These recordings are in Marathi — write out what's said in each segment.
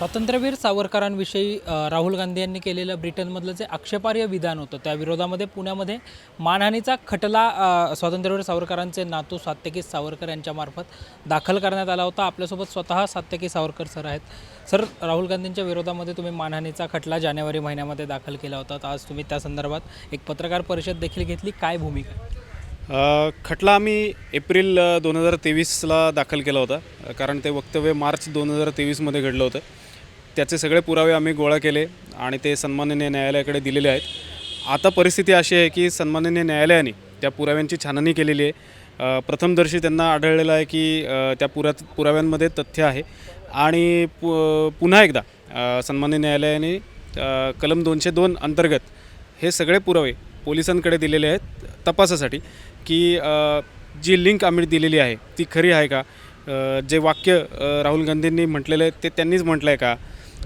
स्वातंत्र्यवीर सावरकरांविषयी राहुल गांधी यांनी केलेलं ब्रिटनमधलं जे आक्षेपार्ह विधान होतं त्या विरोधामध्ये पुण्यामध्ये मानहानीचा खटला स्वातंत्र्यवीर सावरकरांचे नातू सात्यकी सावरकर यांच्यामार्फत दाखल करण्यात आला होता. आपल्यासोबत स्वतः सात्यकी सावरकर सर आहेत. सर राहुल गांधींच्या विरोधामध्ये तुम्ही मानहानीचा खटला जानेवारी महिन्यामध्ये दाखल केला होता. आज तुम्ही त्या संदर्भात एक पत्रकार परिषद देखील घेतली. काय भूमिका? खटला आम्ही एप्रिल दोन हजार तेवीसला दाखल केला होता. कारण ते वक्तव्य मार्च दोन हजार तेवीसमध्ये घडलं होतं. त्याचे सगळे पुरावे आम्ही गोळा केले आणि ते सन्माननीय न्यायालयाकडे दिलेले आहेत. आता परिस्थिती अशी आहे की सन्माननीय न्यायालयाने त्या पुराव्यांची छाननी केलेली आहे. प्रथमदर्शी त्यांना आढळलेलं आहे की त्या पुरा पुराव्यांमध्ये तथ्य आहे. आणि पु पुन्हा एकदा अ, सन्माननीय न्यायालयाने कलम दोनशे दोन अंतर्गत हे सगळे पुरावे पोलिसांकडे दिलेले आहेत. तपासासाठी की जी लिंक आम्ही दिलेली आहे ती खरी आहे का? जे वाक्य राहुल गांधींनी म्हटलेलं आहे ते त्यांनीच म्हटलं आहे का?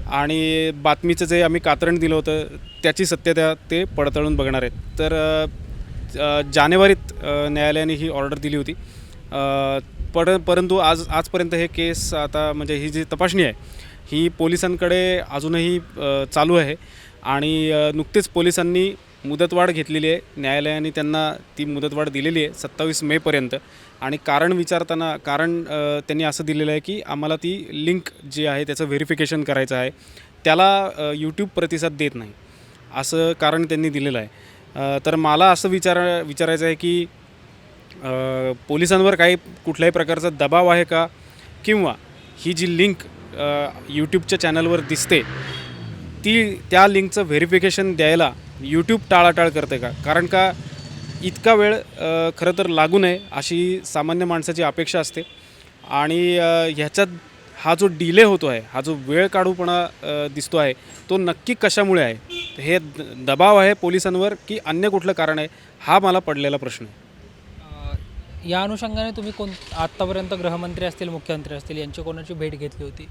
आणि बातमीचं जे आम्ही कात्रण दिलं होतं त्याची सत्यता ते पडताळून बघणार आहेत. तर जानेवारीत न्यायालयाने ही ऑर्डर दिली होती. पड पर परंतु आज आजपर्यंत हे केस आता म्हणजे ही जी तपासणी आहे ही पोलिसांकडे अजूनही चालू आहे. आणि नुकतेच पोलिसांनी मुदतवाढ घेतलेली आहे. न्यायालयाने त्यांना ती मुदतवाढ दिलेली आहे सत्तावीस मेपर्यंत आणि कारण विचारताना कारण त्यांनी असं दिलेलं आहे की आम्हाला ती लिंक जी आहे त्याचं व्हेरिफिकेशन करायचं आहे. त्याला यूट्यूब प्रतिसाद देत नाही. असं कारण त्यांनी दिलेलं आहे. तर मला असं विचार विचारायचं आहे की पोलिसांवर काही कुठल्याही प्रकारचा दबाव आहे का? किंवा ही जी लिंक यूट्यूबच्या चॅनलवर दिसते ती त्या लिंकचं व्हेरिफिकेशन द्यायला यूट्यूब टाळाटाळ करते का? कारण का इतका वेळ खरं तर लागू नये अशी सामान्य माणसाची अपेक्षा असते. आणि ह्याच्यात हा जो डिले होतो आहे हा जो वेळ काढूपणा दिसतो आहे तो नक्की कशामुळे आहे? हे दबाव आहे पोलिसांवर की अन्य कुठलं कारण आहे? हा मला पडलेला प्रश्न आहे. या अनुषंगाने तुम्ही कोण आत्तापर्यंत गृहमंत्री असतील मुख्यमंत्री असतील यांची कोणाची भेट घेतली होती?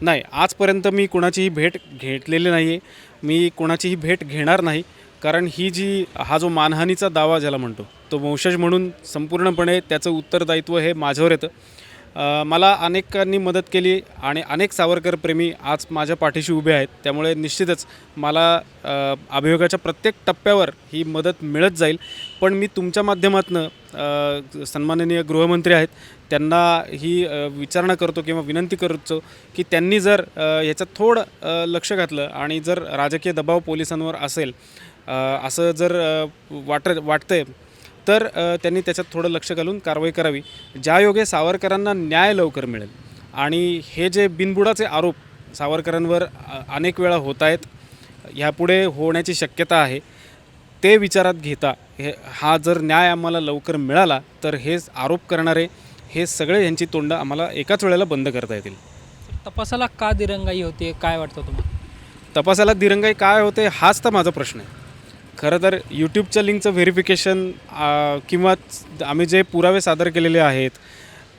नाही आजपर्यंत मी कुणाचीही भेट घेतलेली नाही आहे मी कुणाचीही भेट घेणार नाही कारण ही जी हा जो मानहानीचा दावा ज्याला म्हणतो तो वंशज म्हणून संपूर्णपणे त्याचं उत्तरदायित्व हे माझ्यावर येतं. मला अनेकांनी मदत केली आणि अनेक सावरकर प्रेमी आज माझ्या पाठीशी उभे आहेत. त्यामुळे निश्चितच मला अभियोगाच्या प्रत्येक टप्प्यावर ही मदत मिळत जाईल. पण मी तुमच्या माध्यमातून सन्माननीय गृहमंत्री आहेत त्यांना ही विचारणा करतो किंवा विनंती करतो की त्यांनी जर अ, ह्याच्यात थोडं लक्ष घातलं आणि जर राजकीय दबाव पोलिसांवर असेल असं जर वाट वाटतंय तर त्यांनी त्याच्यात थोडं लक्ष घालून कारवाई करावी. ज्यायोगे सावरकरांना न्याय लवकर मिळेल. आणि हे जे बिनबुडाचे आरोप सावरकरांवर अनेक वेळा होत आहेत ह्यापुढे होण्याची शक्यता आहे ते विचारात घेता हे हा जर न्याय आम्हाला लवकर मिळाला तर हे आरोप करणारे हे सगळे यांची तोंड आम्हाला एकाच वेळेला बंद करता येतील. तपासाला का दिरंगाई होती? काय वाटतं तुम्हाला? तपासाला दिरंगाई काय होते? हाच तर माझा प्रश्न आहे. खरं तर यूट्यूबच्या लिंकचं व्हेरिफिकेशन किंवा आम्ही जे पुरावे सादर केलेले आहेत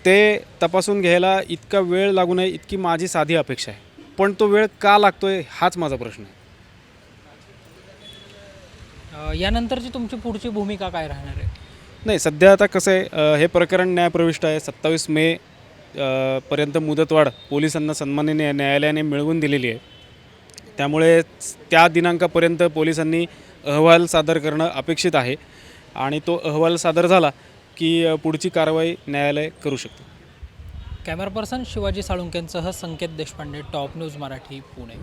ते तपासून घ्यायला इतका वेळ लागू नये इतकी माझी साधी अपेक्षा आहे. पण तो वेळ का लागतोय हाच माझा प्रश्न आहे. यानंतरची तुमची पुढची भूमिका काय राहणार आहे? नाही सध्या आता कसं आहे हे प्रकरण न्यायप्रविष्ट आहे. सत्तावीस मे पर्यंत मुदतवाढ पोलिसांना सन्माननीय न्यायालयाने मिळवून दिलेली आहे. त्यामुळे त्या दिनांकापर्यंत पोलिसांनी अहवाल सादर करणं अपेक्षित आहे आणि तो अहवाल सादर झाला की पुढची कारवाई न्यायालय करू शकतं. Camera person Shivaji साळुंकेंसह Sanket Deshpande top news Marathi Pune.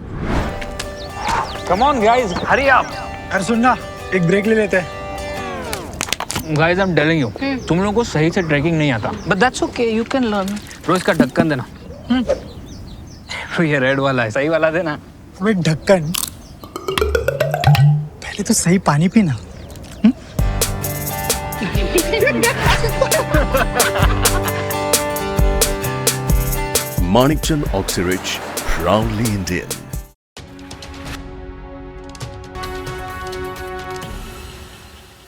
Come on guys hurry up अरे सुन ना एक ब्रेक ले लेते. हैं guys I am telling you तुम लोगों को सही से ट्रैकिंग नहीं आता. But that's okay, you can learn. रोज का ढक्कन देना. ये रेड वाला है सही वाला देना. ढक्कन पहले तो सही पानी पीना Manikchand Oxyrich, proudly Indian.